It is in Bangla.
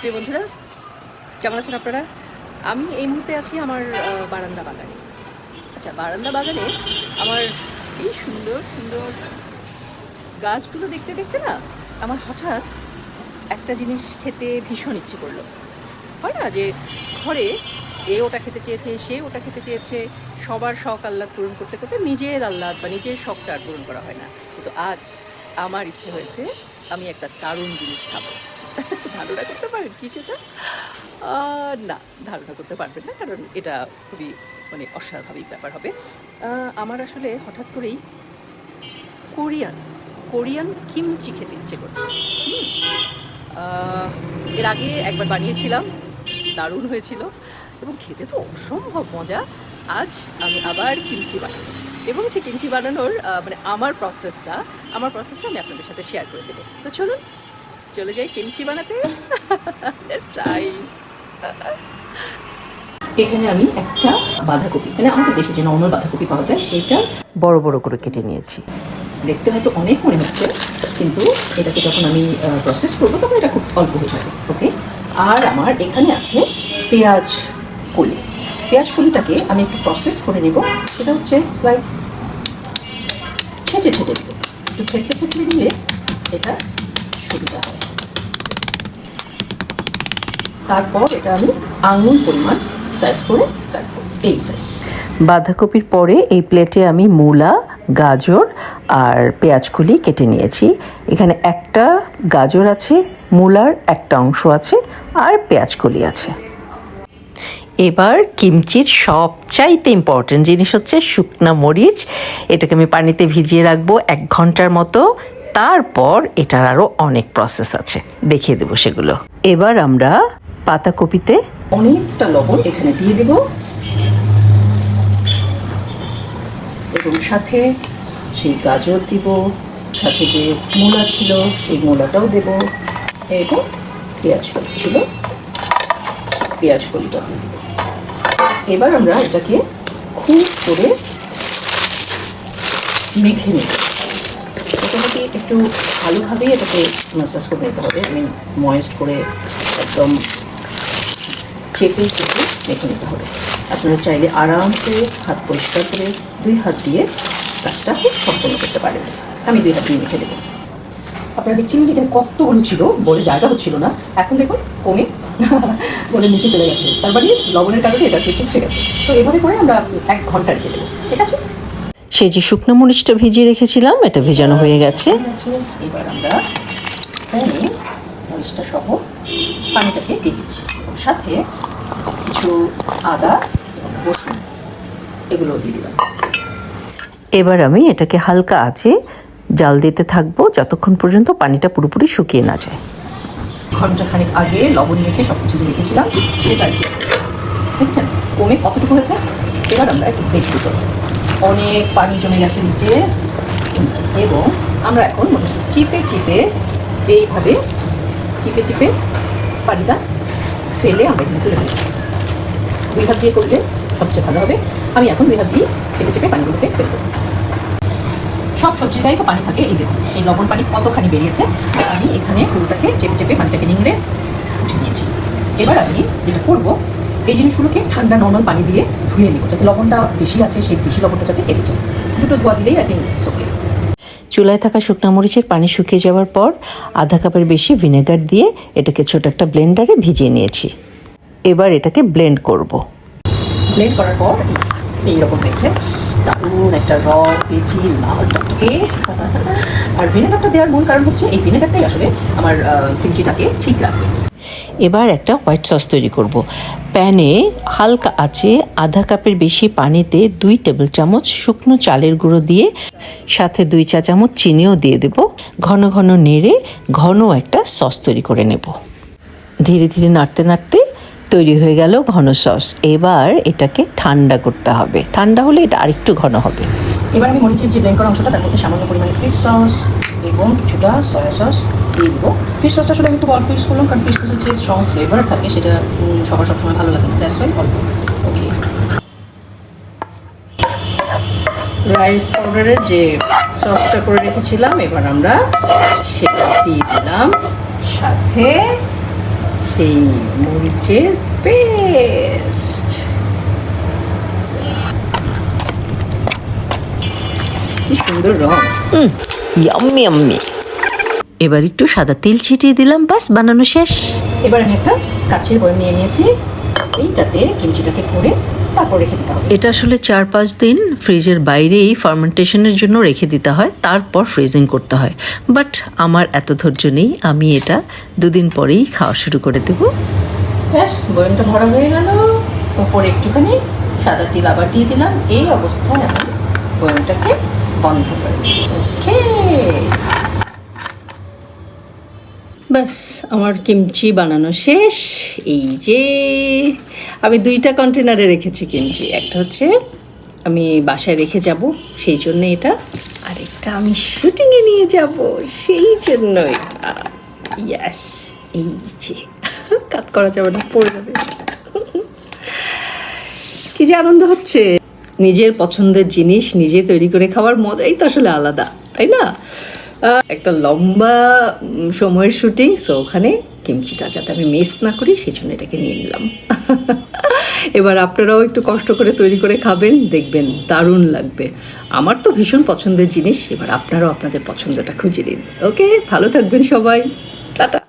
প্রিয় বন্ধুরা, কেমন আছেন আপনারা? আমি এই মুহূর্তে আছি আমার বারান্দা বাগানে। আচ্ছা বারান্দা বাগানে আমার এই সুন্দর সুন্দর গাছগুলো দেখতে দেখতে না আমার হঠাৎ একটা জিনিস খেতে ভীষণ ইচ্ছে করল। হয় না যে ঘরে এ ওটা খেতে চেয়েছে, সে ওটা খেতে চেয়েছে, সবার শখ আহ্লাদ পূরণ করতে করতে নিজের আহ্লাদ বা নিজের শখটা আর পূরণ করা হয় না। কিন্তু আজ আমার ইচ্ছে হয়েছে আমি একটা দারুণ জিনিস খাব। ধারণা করতে পারেন কি সেটা? না, ধারণা করতে পারবেন না, কারণ এটা খুবই মানে অস্বাভাবিক ব্যাপার হবে। আমার আসলে হঠাৎ করেই কোরিয়ান কোরিয়ান কিমচি খেতে ইচ্ছে করছে। এর আগে একবার বানিয়েছিলাম, দারুণ হয়েছিল এবং খেতে তো অসম্ভব মজা। আজ আমি আবার কিমচি বানাবো। এবং সেই কিমচি বানানোর মানে আমার প্রসেসটা আমার প্রসেসটা আমি আপনাদের সাথে শেয়ার করে দেবো। তো চলুন চলে যাই কিমচি বানাতে। লেটস ট্রাই এখানে আমি একটা বাঁধাকপি মানে আমাদের দেশে যে নর্মাল বাঁধাকপি পাওয়া যায়, সেটা বড় বড় করে কেটে নিয়েছি। দেখতে হয়তো অনেক মনে হচ্ছে, কিন্তু এটাকে যখন আমি প্রসেস করব, তখন এটা খুব অল্প হয়ে যাবে ওকে আর আমার এখানে আছে পেঁয়াজ কলি। পেঁয়াজ কলিটাকে আমি একটু প্রসেস করে নেব, সেটা হচ্ছে স্লাইড ছেঁচে ছেঁচে দেবো একটু থেতলে থেতলে নিলে এটা সুবিধা হয়। তারপর এটা আমি আঙুল পরিমাণ সাইজ করে কাটবো, এই সাইজ বাঁধাকপির পরে এই প্লেটে আমি মূলা, গাজর আর পেঁয়াজকুলি কেটে নিয়েছি। এখানে একটা গাজর আছে, মূলার একটা অংশ আছে আর পেঁয়াজকুলি আছে। এবার কিমচির সবচাইতে ইম্পর্টেন্ট জিনিস হচ্ছে শুকনা মরিচ। এটাকে আমি পানিতে ভিজিয়ে রাখব এক ঘণ্টার মতো। তারপর এটার আরও অনেক প্রসেস আছে। দেখিয়ে দেবো সেগুলো। এবার আমরা পাতাকপিতে অনেকটা লবণ এখানে দিয়ে দেব। এবং সাথে সেই গাজর দিব, সাথে যে মূলা ছিল সেই মূলাটাও দেব। এবং পেঁয়াজ কলি ছিল, পেঁয়াজ কলিটা দিয়ে দেব। এবার আমরা এটাকে খুব করে মেখে নেব। মোটামুটি একটু ভালোভাবেই এটাকে ম্যাসাজ করে নিতে হবে। আমি ময়েস্ট করে একদম চেপে চেপে মেখে নিতে হবে। আপনারা চাইলে আরামসে হাত পরিষ্কার করে দুই হাত দিয়ে কাজটা সম্পন্ন করতে পারেন। আমি দুই হাত দিয়ে মেখে দেবো। আপনারা দেখছেন যে এখানে কতগুলো ছিল বলে জায়গা হচ্ছিল না, এখন দেখুন কমে বলে নিচে চলে গেছে। তার মানে লবণের কারণে এটা সে চুপসে গেছে। তো এভাবে করে আমরা এক ঘণ্টা রেখে দেবো। ঠিক আছে? সেই যে শুকনো মরিচটা ভিজিয়ে রেখেছিলাম, এটা ভেজানো হয়ে গেছে। এবার আমরা মরিচটা সহ পানিটাকে দিয়ে দিচ্ছি। সাথে কিছু আদা রসুন এগুলো দিয়ে দিলাম। এবার আমি এটাকে হালকা আছে জাল দিতে থাকব যতক্ষণ পর্যন্ত পানিটা পুরোপুরি শুকিয়ে না যায়। ঘণ্টা খানিক আগে লবণ মেখে সব কিছু রেখেছিলাম সেটা আর কি। দেখছেন কমে কতটুকু হয়েছে? এবার আমরা একটু দেখতে চাই। অনেক পানি জমে গেছে নিচে। এবং আমরা এখন চিপে চিপে এইভাবে চিপে চিপে পানিটা ফেলে আমরা কিন্তু ফেলছি দুই হাত দিয়ে করলে সবচেয়ে ভালো হবে। আমি এখন দুই হাত দিয়ে চেপে চেপে পানিগুলোকে ফেলব সব সবজিটাই তো পানি থাকে, এই দেখুন এই লবণ পানি কতখানি বেরিয়েছে আমি এখানে পুরোটাকে চেপে চেপে পানিটাকে নিংড়ে উঠে নিয়েছি। এবার আমি যেটা করব, এই জিনিসগুলোকে ঠান্ডা নর্মাল পানি দিয়ে ধুয়ে নেব, যাতে লবণটা বেশি আছে, সেই বেশি লবণটা যাতে কেটে যায়। দুটো ধোয়া দিলেই আই থিঙ্ক চুলায় থাকা শুকনো মরিচের পানি শুকিয়ে যাওয়ার পর আধা কাপের বেশি ভিনেগার দিয়ে এটাকে ছোট একটা ব্লেন্ডারে ভিজিয়ে নিয়েছি। এবার এটাকে ব্লেন্ড করব। ব্লেন্ড করার পর এইরকম হয়েছে। দারুণ একটা রং পেয়েছি লাল টকটকে আর ভিনেগারটা দেওয়ার মূল কারণ হচ্ছে এই ভিনেগারটাই আসলে আমার কিমচিটাকে ঠিক রাখবে। এবার একটা হোয়াইট সস তৈরি করব। প্যানে হালকা আছে আধা কাপের বেশি পানিতে দুই টেবিল চামচ শুকনো চালের গুঁড়ো দিয়ে সাথে দুই চা চামচ চিনিও দিয়ে দেব। ঘন ঘন নেড়ে ঘন একটা সস তৈরি করে নেব। ধীরে ধীরে নাড়তে নাড়তে তৈরি হয়ে গেল ঘন সস। এবার এটাকে ঠান্ডা করতে হবে। ঠান্ডা হলে এটা আরেকটু ঘন হবে। এবার আমি মরিচের যে ব্লেন্ড করা অংশটা, তার মধ্যে সামান্য পরিমাণে ফিশ সস এবং কিছুটা সয়া সস দিয়ে দেবো। ফিশ সসটা আসলে আমি খুব অল্প ইউজ করলাম, কারণ ফিশ সসের যে স্ট্রং ফ্লেভার থাকে, সেটা সবার সবসময় ভালো লাগে না। দ্যাটস ওয়াই অল্প। ওকে রাইস পাউডারের যে সসটা করে রেখেছিলাম, এবার আমরা সেটা দিয়ে দিলাম। সাথে সেই মরিচের পেস্ট। কি সুন্দর রং। ইয়াম্মি ইয়াম্মি এবার একটু সাদা তেল ছিটিয়ে দিলাম বাস বানানো শেষ। এবার আমি একটা কাছের বয়ম নিয়ে নিয়েছি। এইটাতে কিমচিটাকে ভরে তারপর রেখে দিতে হবে। এটা আসলে চার পাঁচ দিন ফ্রিজের বাইরেই ফার্মেন্টেশনের জন্য রেখে দিতে হয় তারপর ফ্রিজিং করতে হয়। বাট আমার এত ধৈর্য নেই আমি এটা দুদিন পরেই খাওয়া শুরু করে দেব। ব্যাস বয়মটা ভরা হয়ে গেল। ওপরে একটুখানি সাদা তিল আবার দিয়ে দিলাম। এই অবস্থায় আমি বয়মটাকে বন্ধ করে ওকে। ব্যাস আমার কিমচি বানানো শেষ। এই যে, আমি দুইটা কন্টেনারে রেখেছি কিমচি। একটা হচ্ছে আমি বাসায় রেখে যাব, সেই জন্য এটা। আরেকটা আমি শুটিংয়ে নিয়ে যাব, সেই জন্য এটা। ইয়াস এই যে কাট করা যাবে না, পড়ে যাবে। কি যে আনন্দ হচ্ছে। নিজের পছন্দের জিনিস নিজে তৈরি করে খাওয়ার মজাই তো আসলে আলাদা, তাই না? একটা লম্বা সময়ের শুটিং সো ওখানে কিমচিটা যাতে আমি মিস না করি সেই জন্য এটাকে নিয়ে নিলাম। এবার আপনারাও একটু কষ্ট করে তৈরি করে খাবেন, দেখবেন দারুণ লাগবে। আমার তো ভীষণ পছন্দের জিনিস, এবার আপনারাও আপনাদের পছন্দটা খুঁজে দিন। ওকে ভালো থাকবেন সবাই। টাটা।